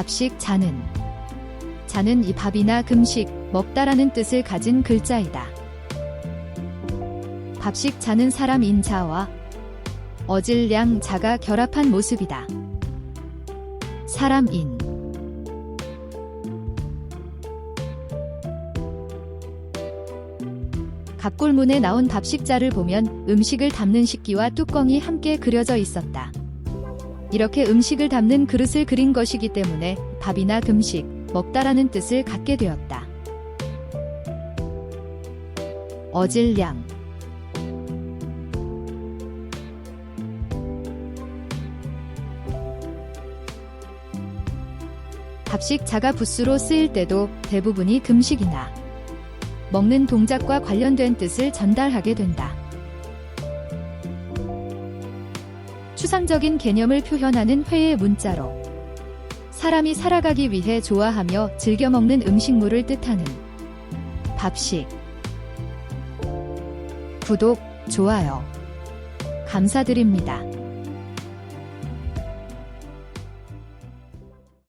밥식 자는 자는 이 밥이나 금식 먹다라는 뜻을 가진 글자이다. 밥식 자는 사람 인 자와 어질량 자가 결합한 모습이다. 사람인 갑골문에 나온 밥식자를 보면 음식을 담는 식기와 뚜껑이 함께 그려져 있었다. 이렇게 음식을 담는 그릇을 그린 것이기 때문에 밥이나 금식, 먹다라는 뜻을 갖게 되었다. 어질량 밥식 자가 부수로 쓰일 때도 대부분이 금식이나 먹는 동작과 관련된 뜻을 전달하게 된다. 추상적인 개념을 표현하는 회의 문자로 사람이 살아가기 위해 좋아하며 즐겨 먹는 음식물을 뜻하는 밥식 구독, 좋아요 감사드립니다.